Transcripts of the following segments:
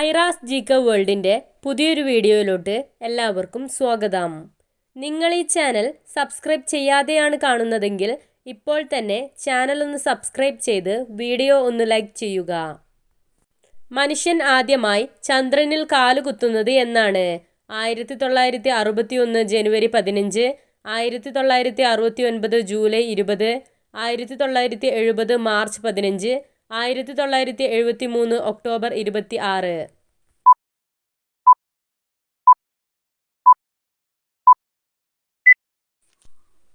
Aira's G K വേൾഡിന്റെ പുതിയൊരു വീഡിയോയിലോട്ട് എല്ലാവർക്കും സ്വാഗതം. നിങ്ങൾ ഈ ചാനൽ സബ്സ്ക്രൈബ് ചെയ്യാതെയാണ് കാണുന്നതെങ്കിൽ ഇപ്പോൾ തന്നെ ചാനൽ ഒന്ന് സബ്സ്ക്രൈബ് ചെയ്ത് വീഡിയോ ഒന്ന് ലൈക്ക് ചെയ്യുക. മനുഷ്യൻ ആദ്യമായി ചന്ദ്രനിൽ കാലുകുത്തുന്നത് എന്നാണ്. ആയിരത്തി തൊള്ളായിരത്തി അറുപത്തി ഒന്ന് ജനുവരി പതിനഞ്ച് ആയിരത്തി തൊള്ളായിരത്തി അറുപത്തി ഒൻപത് ജൂലൈ ഇരുപത് ആയിരത്തി തൊള്ളായിരത്തി എഴുപത് മാർച്ച് പതിനഞ്ച് ആയിരത്തി തൊള്ളായിരത്തി എഴുപത്തി മൂന്ന് ഒക്ടോബർ ഇരുപത്തി ആറ്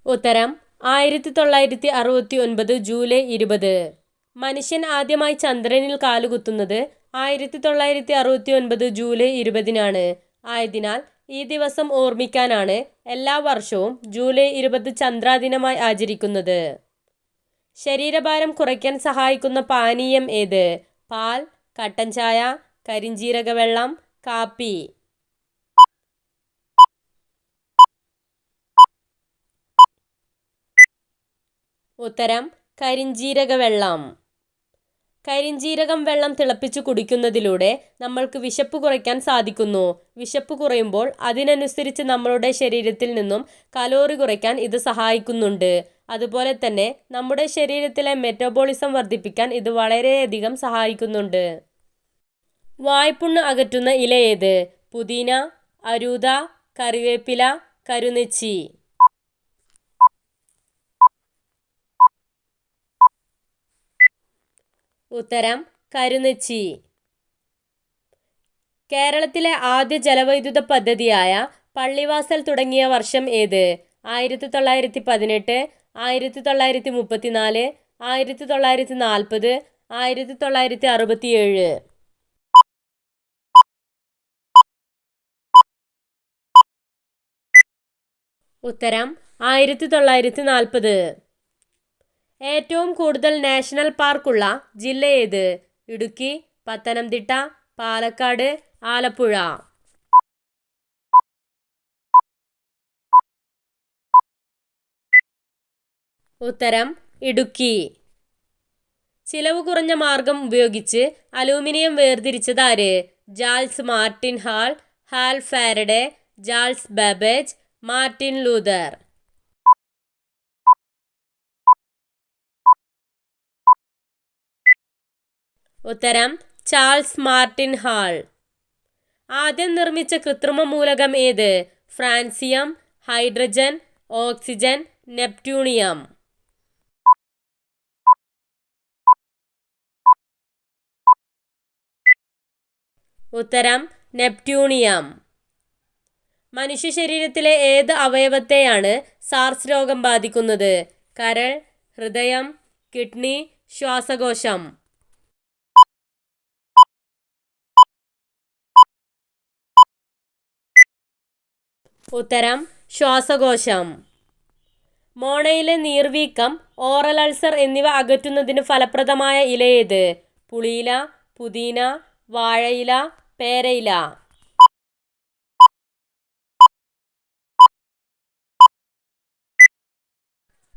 ഉത്തരം ആയിരത്തി തൊള്ളായിരത്തി അറുപത്തി ഒൻപത് ജൂലൈ ഇരുപത്. മനുഷ്യൻ ആദ്യമായി ചന്ദ്രനിൽ കാലുകുത്തുന്നത് ആയിരത്തി തൊള്ളായിരത്തി അറുപത്തി ഒൻപത് ജൂലൈ ഇരുപതിനാണ്. ആയതിനാൽ ഈ ദിവസം ഓർമ്മിക്കാനാണ് എല്ലാ വർഷവും ജൂലൈ ഇരുപത് ചന്ദ്രാദിനമായി ആചരിക്കുന്നത്. ശരീരഭാരം കുറയ്ക്കാൻ സഹായിക്കുന്ന പാനീയം ഏത്? പാൽ കട്ടൻ ചായ കരിഞ്ചീരക വെള്ളം കാപ്പി. ഉത്തരം കരിഞ്ചീരക വെള്ളം കരിഞ്ജീരകം വെള്ളം തിളപ്പിച്ച് കുടിക്കുന്നതിലൂടെ നമ്മൾക്ക് വിശപ്പ് കുറയ്ക്കാൻ സാധിക്കുന്നു. വിശപ്പ് കുറയുമ്പോൾ അതിനനുസരിച്ച് നമ്മളുടെ ശരീരത്തിൽ നിന്നും കലോറി കുറയ്ക്കാൻ ഇത് സഹായിക്കുന്നുണ്ട്. അതുപോലെ തന്നെ നമ്മുടെ ശരീരത്തിലെ മെറ്റബോളിസം വർദ്ധിപ്പിക്കാൻ ഇത് വളരെയധികം സഹായിക്കുന്നുണ്ട്. വായ്പുണ്ണ് അകറ്റുന്ന ഇല ഏത്? പുതിന അരൂത കറിവേപ്പില കരുനെച്ചി. ഉത്തരം കരുനച്ചി. കേരളത്തിലെ ആദ്യ ജലവൈദ്യുത പദ്ധതിയായ പള്ളിവാസൽ തുടങ്ങിയ വർഷം ഏത്? ആയിരത്തി തൊള്ളായിരത്തി പതിനെട്ട് ആയിരത്തി തൊള്ളായിരത്തി മുപ്പത്തിനാല് ആയിരത്തി തൊള്ളായിരത്തി നാൽപ്പത് ആയിരത്തി തൊള്ളായിരത്തി അറുപത്തിയേഴ് ഉത്തരം ആയിരത്തി തൊള്ളായിരത്തി നാൽപ്പത് ഏറ്റവും കൂടുതൽ നാഷണൽ പാർക്കുള്ള ജില്ല ഏത്? ഇടുക്കി പത്തനംതിട്ട പാലക്കാട് ആലപ്പുഴ. ഉത്തരം ഇടുക്കി. ചിലവ് കുറഞ്ഞ മാർഗം ഉപയോഗിച്ച് അലൂമിനിയം വേർതിരിച്ചത് ആര്? Charles Martin Hall Hall Faraday Charles Babbage Martin Luther ഉത്തരം ചാൾസ് മാർട്ടിൻ ഹാൾ. ആദ്യം നിർമ്മിച്ച കൃത്രിമ മൂലകം ഏത്? Francium hydrogen oxygen neptunium. ഉത്തരം നെപ്റ്റ്യൂണിയം. മനുഷ്യ ശരീരത്തിലെ ഏത് അവയവത്തെയാണ് സാർസ് രോഗം ബാധിക്കുന്നത്? കരൾ ഹൃദയം കിഡ്നി ശ്വാസകോശം. ഉത്തരം ശ്വാസകോശം. മോണയിലെ നീർവീക്കം ഓറൽ അൾസർ എന്നിവ അകറ്റുന്നതിന് ഫലപ്രദമായ ഇല ഏത്? പുളിയില പുതിന വാഴയില പേരയില.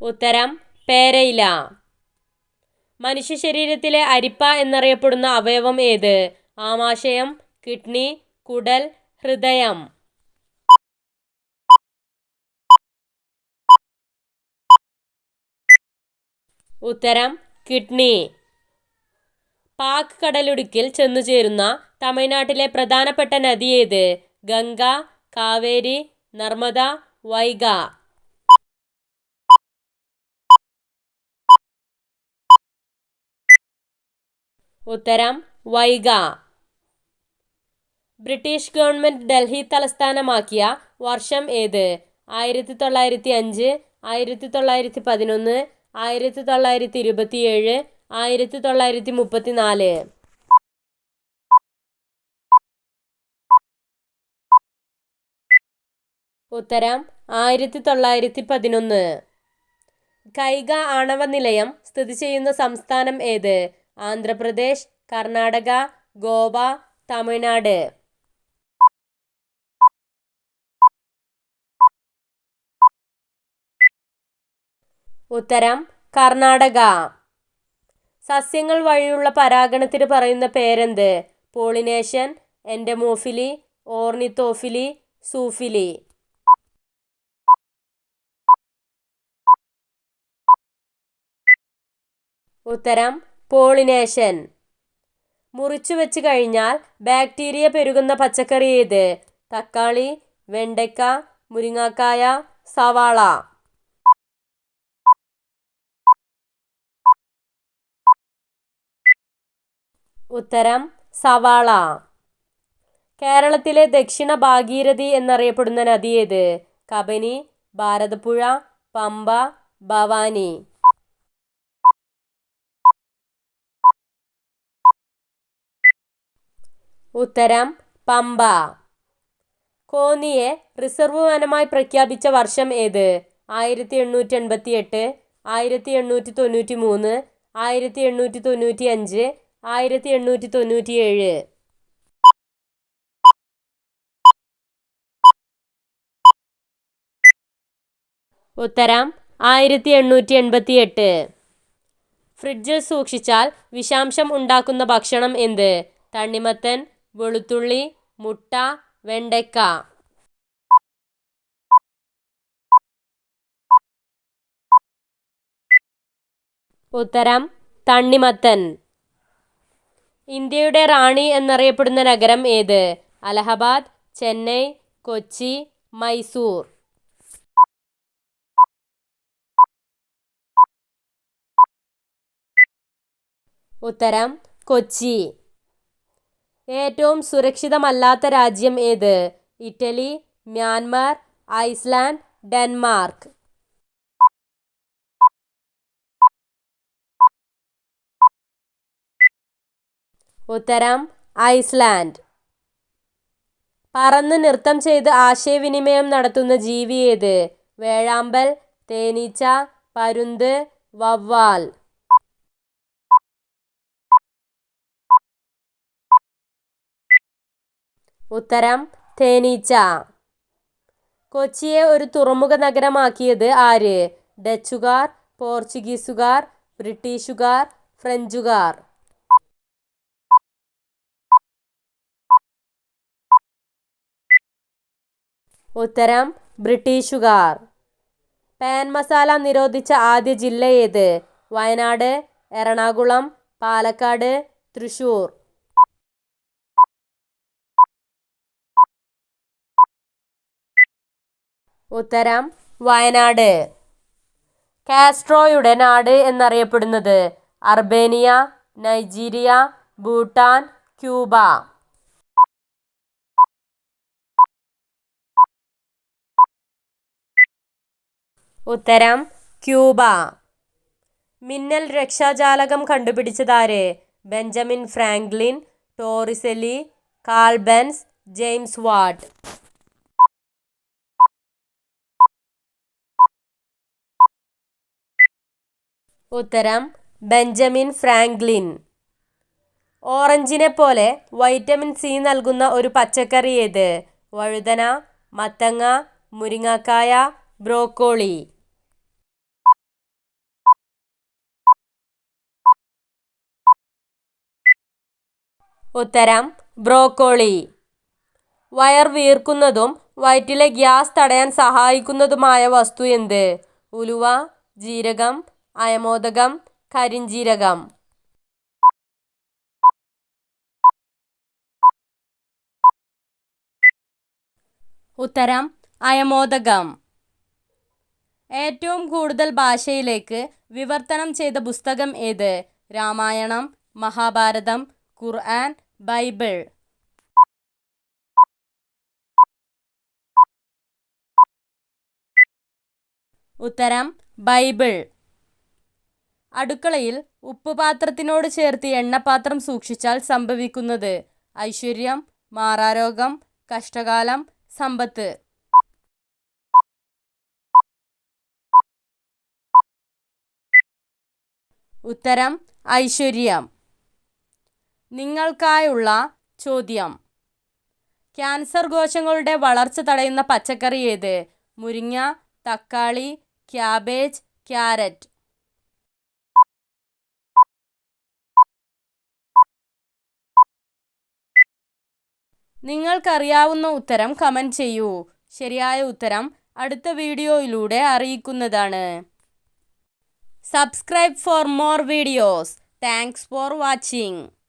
ഉത്തരം പേരയില. മനുഷ്യ ശരീരത്തിലെ അരിപ്പ എന്നറിയപ്പെടുന്ന അവയവം ഏത്? ആമാശയം കിഡ്നി കുടൽ ഹൃദയം. ഉത്തരം കിഡ്നി. പാക് ചെന്നു ചേരുന്ന തമിഴ്നാട്ടിലെ പ്രധാനപ്പെട്ട നദി ഏത്? ഗംഗ കാവേരി നർമ്മദ വൈഗ. ഉത്തരം വൈഗ. ബ്രിട്ടീഷ് ഗവൺമെന്റ് ഡൽഹി തലസ്ഥാനമാക്കിയ വർഷം ഏത്? ആയിരത്തി തൊള്ളായിരത്തി അഞ്ച് ആയിരത്തി തൊള്ളായിരത്തി പതിനൊന്ന് ആയിരത്തി തൊള്ളായിരത്തി ഇരുപത്തിയേഴ് ആയിരത്തി തൊള്ളായിരത്തി മുപ്പത്തി നാല് ഉത്തരം ആയിരത്തി തൊള്ളായിരത്തി പതിനൊന്ന് കൈഗ ആണവ നിലയം സ്ഥിതി ചെയ്യുന്ന സംസ്ഥാനം ഏത്? ആന്ധ്രാപ്രദേശ് കർണാടക ഗോവ തമിഴ്നാട്. ഉത്തരം കർണാടക. സസ്യങ്ങൾ വഴിയുള്ള പരാഗണത്തിന് പറയുന്ന പേരെന്ത്? Pollination entomophily ornithophily zoophily. ഉത്തരം പോളിനേഷൻ മുറിച്ചു വെച്ച് കഴിഞ്ഞാൽ ബാക്ടീരിയ പെരുകുന്ന പച്ചക്കറി ഏത്? തക്കാളി വെണ്ടയ്ക്ക മുരിങ്ങാക്കായ സവാള. ഉത്തരം സവാള. കേരളത്തിലെ ദക്ഷിണ ഭാഗീരഥി എന്നറിയപ്പെടുന്ന നദി ഏത്? കബനി ഭാരതപ്പുഴ പമ്പ ഭവാനി. ഉത്തരം പമ്പ. കോന്നിയെ റിസർവ് വനമായി പ്രഖ്യാപിച്ച വർഷം ഏത്? ആയിരത്തി എണ്ണൂറ്റി എൺപത്തി എട്ട് ആയിരത്തി എണ്ണൂറ്റി തൊണ്ണൂറ്റി മൂന്ന് ആയിരത്തി എണ്ണൂറ്റി തൊണ്ണൂറ്റി അഞ്ച് ആയിരത്തി എണ്ണൂറ്റി തൊണ്ണൂറ്റി ഏഴ് ഉത്തരം ആയിരത്തി എണ്ണൂറ്റി എൺപത്തി എട്ട് ഫ്രിഡ്ജിൽ സൂക്ഷിച്ചാൽ വിഷാംശം ഉണ്ടാക്കുന്ന ഭക്ഷണം എന്ത്? തണ്ണിമത്തൻ വെളുത്തുള്ളി മുട്ട വെണ്ടയ്ക്ക. ഉത്തരം തണ്ണിമത്തൻ. ഇന്ത്യയുടെ റാണി എന്നറിയപ്പെടുന്ന നഗരം ഏത്? അലഹബാദ് ചെന്നൈ കൊച്ചി മൈസൂർ. ഉത്തരം കൊച്ചി. ഏറ്റവും സുരക്ഷിതമല്ലാത്ത രാജ്യം ഏത്? Italy Myanmar Iceland Denmark. ഉത്തരം ഐസ്ലാൻഡ്. പറന്ന് നൃത്തം ചെയ്ത് ആശയവിനിമയം നടത്തുന്ന ജീവി ഏത്? വേഴാമ്പൽ തേനീച്ച പരുന്ത് വവ്വാൽ. ഉത്തരം തേനീച്ച. കൊച്ചിയെ ഒരു തുറമുഖ നഗരമാക്കിയത് ആര്? ഡച്ചുകാർ പോർച്ചുഗീസുകാർ ബ്രിട്ടീഷുകാർ ഫ്രഞ്ചുകാർ. ഉത്തരം ബ്രിട്ടീഷുകാർ. പാൻ മസാല നിരോധിച്ച ആദ്യ ജില്ല ഏത്? വയനാട് എറണാകുളം പാലക്കാട് തൃശൂർ. ഉത്തരം വയനാട്. കാസ്ട്രോയുടെ നാട് എന്നറിയപ്പെടുന്നത് അർബേനിയ നൈജീരിയ ഭൂട്ടാൻ ക്യൂബ. ഉത്തരം ക്യൂബ. മിന്നൽ രക്ഷാജാലകം കണ്ടുപിടിച്ചതാര്? Benjamin Franklin Torricelli കാൾബൻസ് James Watt. ഉത്തരം ബെഞ്ചമിൻ ഫ്രാങ്ക്ലിൻ. ഓറഞ്ചിനെ പോലെ വൈറ്റമിൻ സി നൽകുന്ന ഒരു പച്ചക്കറി ഏത്? വഴുതന മത്തങ്ങ മുരിങ്ങാക്കായ ബ്രോക്കോളി. ഉത്തരം ബ്രോക്കോളി. വയർ വീർക്കുന്നതും വയറ്റിലെ ഗ്യാസ് തടയാൻ സഹായിക്കുന്നതുമായ വസ്തു എന്ത്? ഉലുവ ജീരകം അയമോദകം കരിഞ്ജീരകം ഉത്തരം അയമോദകം. ഏറ്റവും കൂടുതൽ ഭാഷയിലേക്ക് വിവർത്തനം ചെയ്ത പുസ്തകം ഏത്? രാമായണം മഹാഭാരതം ഖുർആൻ ബൈബിൾ ഉത്തരം ബൈബിൾ അടുക്കളയിൽ ഉപ്പുപാത്രത്തിനോട് ചേർത്ത് എണ്ണപാത്രം സൂക്ഷിച്ചാൽ സംഭവിക്കുന്നത് ഐശ്വര്യം മാറാരോഗം കഷ്ടകാലം സമ്പത്ത്. ഉത്തരം ഐശ്വര്യം. നിങ്ങൾക്കായുള്ള ചോദ്യം. ക്യാൻസർ കോശങ്ങളുടെ വളർച്ച തടയുന്ന പച്ചക്കറി ഏത്? മുരിങ്ങ തക്കാളി ക്യാബേജ് ക്യാരറ്റ്. നിങ്ങൾക്കറിയാവുന്ന ഉത്തരം കമന്റ് ചെയ്യൂ. ശരിയായ ഉത്തരം അടുത്ത വീഡിയോയിലൂടെ അറിയിക്കുന്നതാണ്. Subscribe for more videos. Thanks for watching.